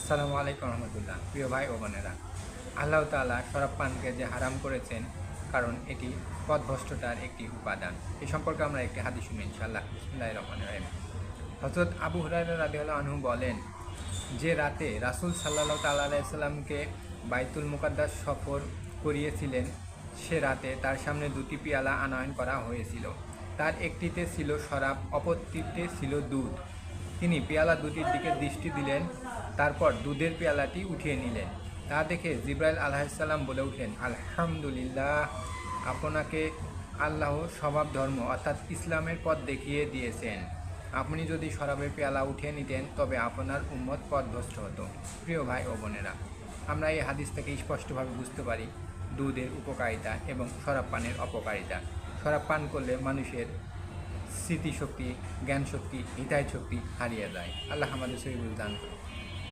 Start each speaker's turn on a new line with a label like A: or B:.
A: আসসালামু আলাইকুম রহমতুল্লাহ, প্রিয় ভাই ও বোনেরা। আল্লাহ তাআলা শরাব পানকে যে হারাম করেছেন, কারণ এটি পথভ্রষ্টতার একটি উপাদান। এই সম্পর্কে আমরা একটি হাদিস শুনি ইনশাআল্লাহ। বিসমিল্লাহ রহমান রহিম। হজরত আবু হুরায়রা রাদিয়াল্লাহু আনহু বলেন, যে রাতে রাসূল সাল্লাহ সাল্লামকে বাইতুল মুকাদ্দাস সফর করিয়েছিলেন, সে রাতে তার সামনে দুটি পেয়ালা আনয়ন করা হয়েছিল। তার একটিতে ছিল শরাব, অপরটিতে ছিল দুধ। তিনি পেয়ালা দুটির দিকে দৃষ্টি দিলেন, তারপর দুধের পেয়ালাটি উঠিয়ে নিলেন। তা দেখে জিব্রাইল আলাহিসাল্লাম বলে উঠলেন, আলহামদুলিল্লাহ, আপনাকে আল্লাহ স্বভাব ধর্ম অর্থাৎ ইসলামের পথ দেখিয়ে দিয়েছেন। আপনি যদি শরাবের পেয়ালা উঠিয়ে নিতেন, তবে আপনার উম্মত পথভ্রষ্ট হতো। প্রিয় ভাই ও বোনেরা, আমরা এই হাদিস থেকে স্পষ্টভাবে বুঝতে পারি, দুধের উপকারিতা এবং শরাব পানের অপকারিতা। শরাব পান করলে মানুষের স্মৃতিশক্তি জ্ঞান শক্তি শক্তি হারিয়ে যায়। আল্লাহ আমাদের শরীর দান করুন।